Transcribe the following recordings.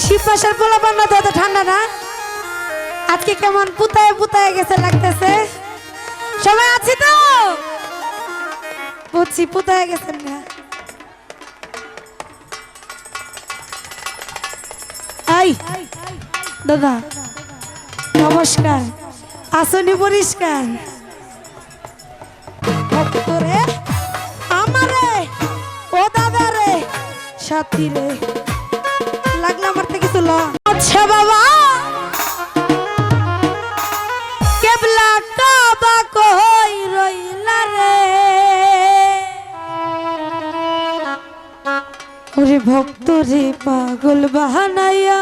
শিবাসের পোলা পান্না তো ঠান্ডা না? আজকে কেমন পুতায় পুতায় গেছে লাগতেছে? সবাই আছি তো? বুঝছি, পুতায় গেছেন না। দাদা, নমস্কার। আসনি পরিষ্কার। আমারে, ও সাথী রে কেবলা? আচ্ছা বাবা। কেবলা কাবা কই রইলা রে? ওরে ভক্ত রে পাগল বাহানাইয়া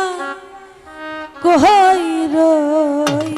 কই রই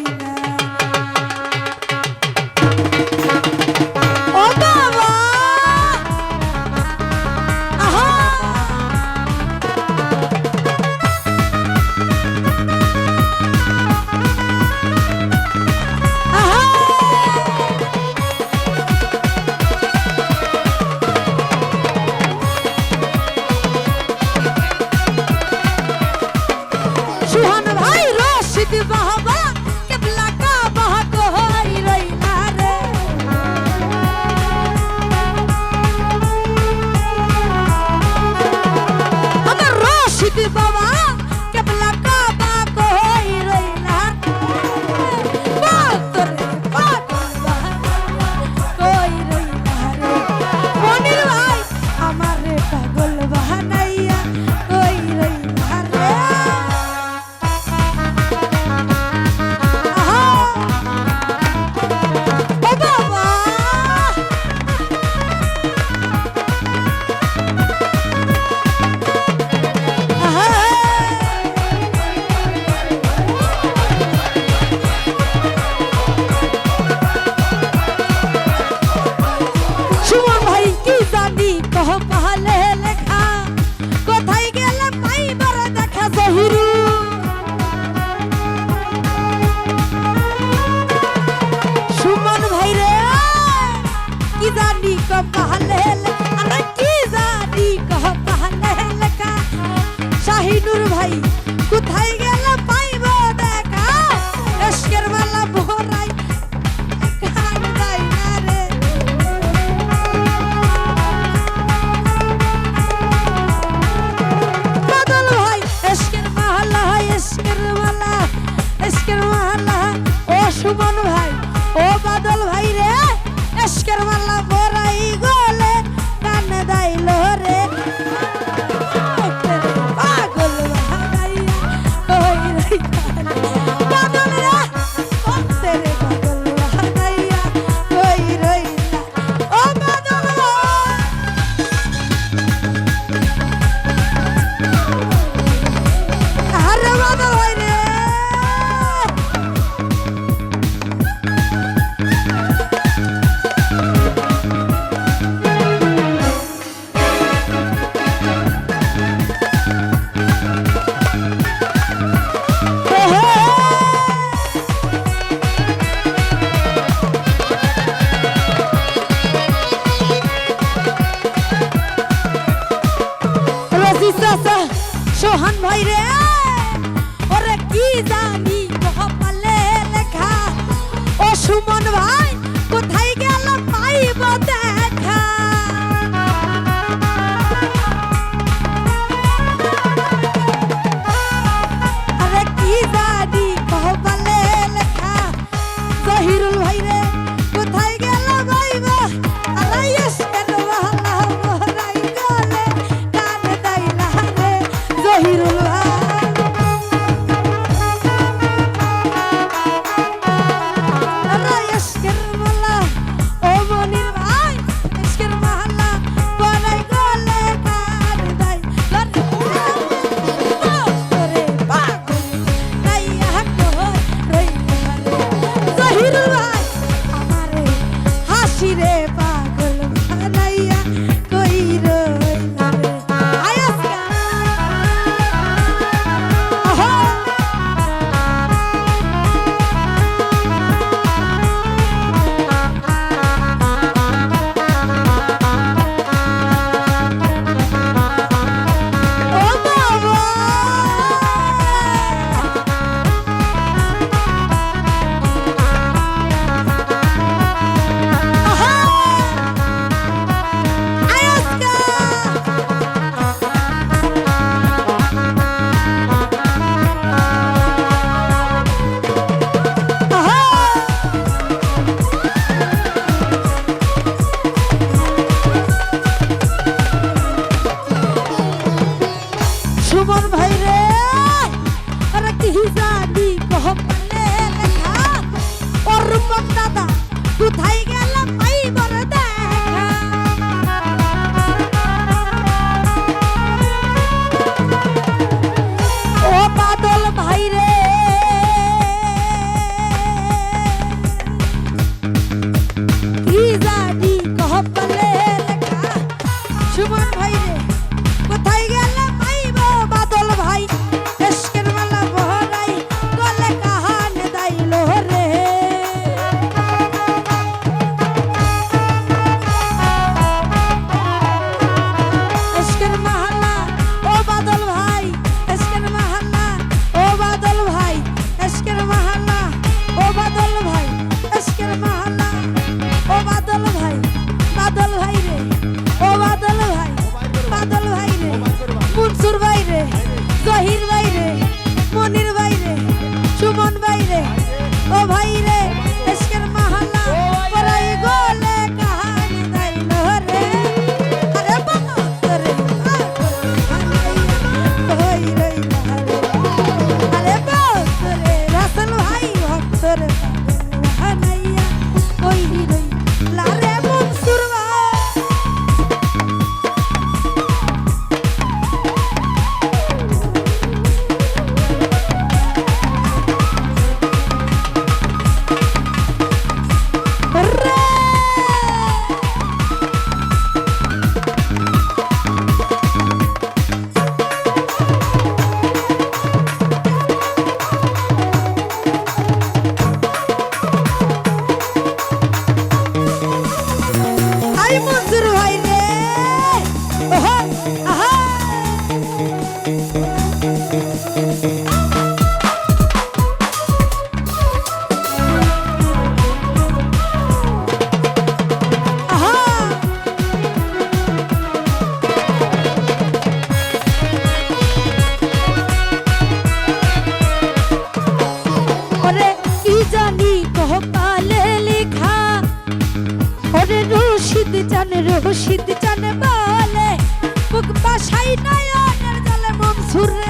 Surna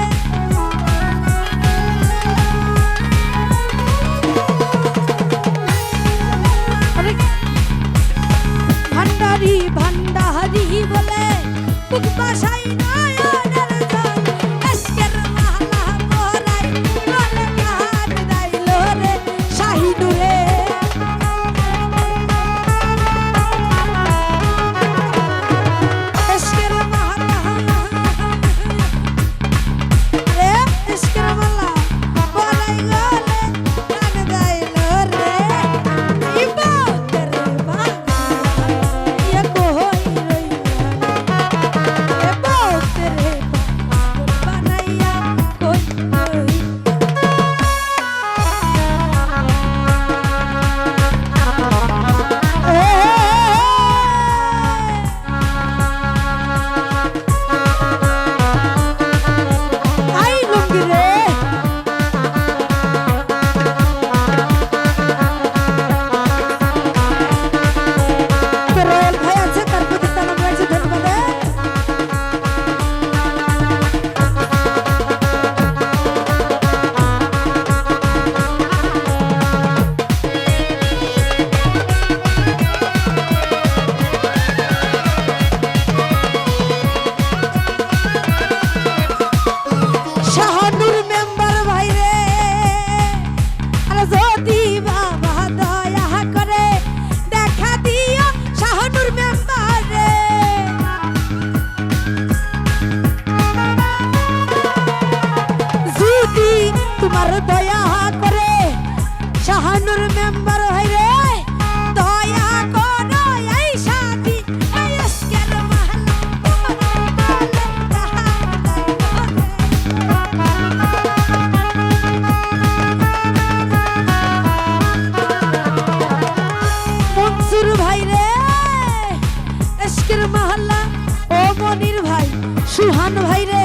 সুহান ভাই রে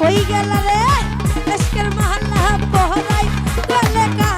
কই গেল রে? আজকের মহল্লা পহরাই কলে কা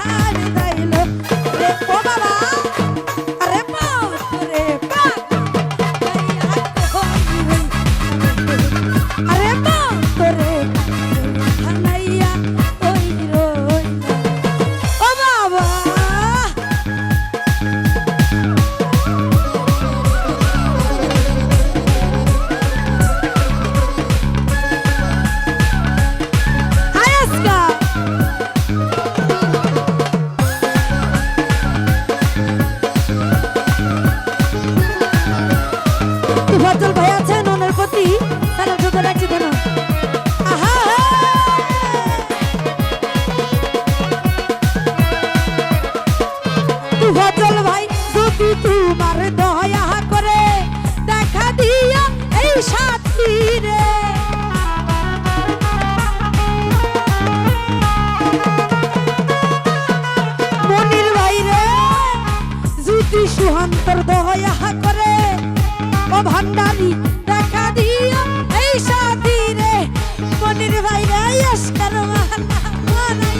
বদল ভাই, যদি তোমার দয়া করে দেখা দিয়া এই সাথী রে। মনির ভাই রে, যদি সুহান্তর দয়া করে ও ভান্ডারি দেখা দিয়া এই সাথী রে। মনির ভাই রে ইস্কার মানা, মানাই।